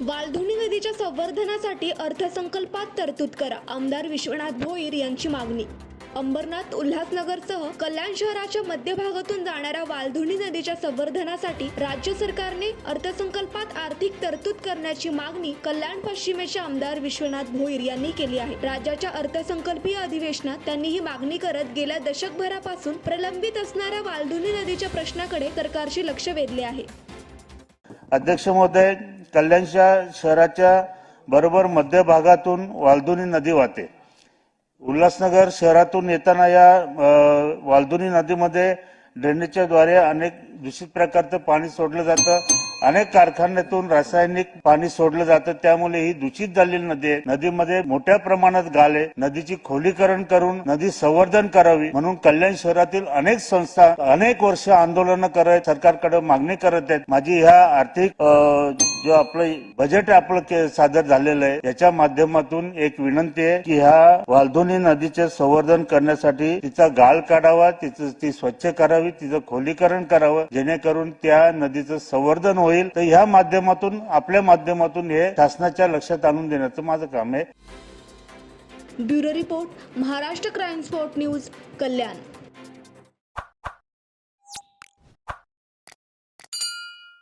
वालधुनी नदीच्या संवर्धनासाठी अर्थसंकल्पात तरतूद करा. आमदार विश्वनाथ भोईर यांची मागणी. अंबरनाथ उल्हासनगरसह कल्याण शहराच्या मध्यभागातून जाणाऱ्या वालधुनी नदीच्या संवर्धनासाठी राज्य सरकारने अर्थसंकल्पात आर्थिक तरतूद करण्याची मागणी कल्याण पश्चिमेचे आमदार विश्वनाथ भोईर यांनी केली आहे. राज्याच्या अर्थसंकल्पीय अधिवेशनात त्यांनी ही मागणी करत गेल्या दशकभरापासून प्रलंबित असणाऱ्या वालधुनी नदीच्या प्रश्नाकडे सरकारचे लक्ष वेधले आहे. अध्यक्ष महोदय कल्याणच्या शहराच्या बरोबर मध्य भागातून वालदुनी नदी वाहते. उल्हासनगर शहरातून येताना या अ, वालदुनी नदीमध्ये ड्रेनेजच्या द्वारे अनेक दूषित प्रकारचं पाणी सोडलं जातं. अनेक कारखान्यातून रासायनिक पाणी सोडलं जातं त्यामुळे ही दूषित झालेली नदी आहे. नदीमध्ये मोठ्या प्रमाणात गाले नदीची खोलीकरण करून नदी संवर्धन करावी म्हणून कल्याण शहरातील अनेक संस्था अनेक वर्ष आंदोलनं करत सरकारकडे मागणी करत आहेत. माझी ह्या आर्थिक जो आपलं बजेट आपलं सादर झालेलं आहे याच्या माध्यमातून एक विनंती आहे की ह्या वालधोनी नदीचे संवर्धन करण्यासाठी तिचा गाळ काढावा तिचं ती स्वच्छ करावी तिचं खोलीकरण करावं जेणेकरून त्या नदीचं संवर्धन होईल. तर ह्या माध्यमातून आपल्या माध्यमातून हे शासनाच्या लक्षात आणून देण्याचं माझं काम आहे. Bureau report Maharashtra crime spot news Kalyan.